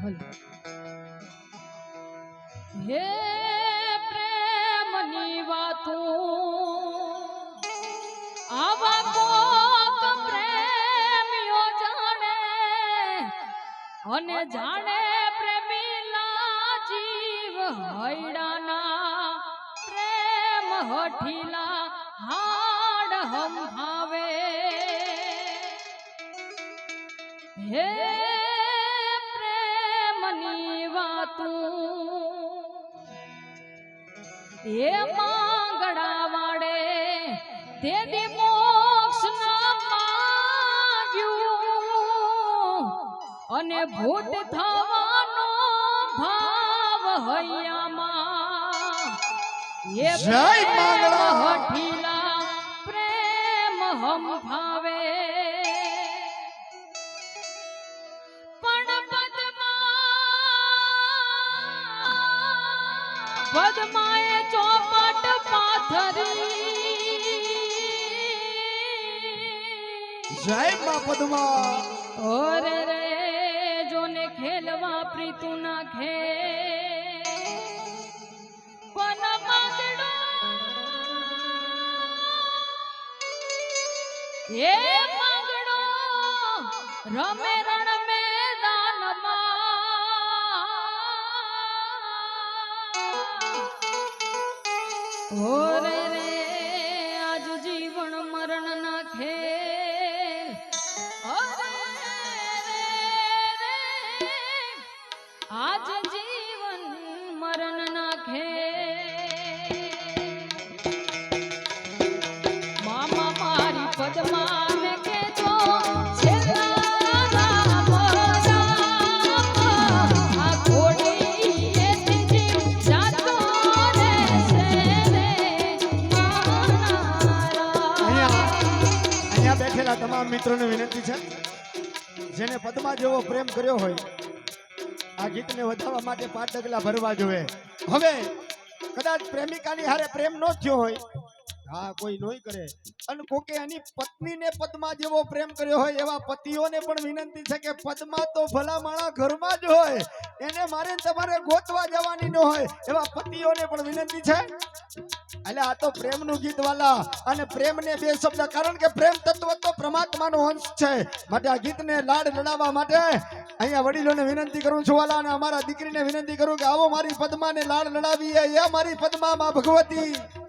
હે પ્રેમની વાતું, આવા કોક પ્રેમીઓ જાણે, અને જાણે પ્રેમીલા જીવ હૈડાના, પ્રેમ હઠીલા હાડ હંભાવે. હે માંગડા વાડે તે દી મોક્ષ માગ્યું અને ભૂત થવાનો ભાવ હૈયામાં. એ જય માંગડા. હઠીલા પ્રેમ હમ ભાવે. પદ્માએ ચોપટ પાથરી. જય માં પદ્મા. ઓરે રે જોને ખેલવા પ્રીતુ ના ખે રમે રણ ઓરે રે આજ જીવન મરણ ના ખેલ આજ બેઠેલા તમામ મિત્રોને વિનંતી છે. જેને પદ્મા જેવો પ્રેમ કર્યો હોય, આ ગીતને વધારવા માટે પાંચ ડગલા ભરવા જોઈએ. હવે, કદાચ પ્રેમિકાની હારે પ્રેમ નો થયો હોય, હા, કોઈ નોય કરે. અને કોકે એની પત્નીને પદ્મા જેવો પ્રેમ કર્યો હોય, એવા પતિઓને પણ વિનંતી છે કે પદ્મા તો ભલા માણા ઘરમાં જ હોય. એને મારે તમારે ગોતવા જવાની ન હોય, એવા પતિઓને પણ વિનંતી છે. એટલે આ તો પ્રેમનું ગીત વાલા. અને પ્રેમને બે શબ્દ, કારણ કે પ્રેમ તત્વ તો પરમાત્માનો અંશ છે. માટે આ ગીતને લાડ લડાવવા માટે અહીંયા વડીલોને વિનંતી કરું છું વાલા, અને અમારા દીકરીને વિનંતી કરું કે આવો મારી પદ્માને લાડ લડાવીએ. એ મારી પદ્મા માં ભગવતી.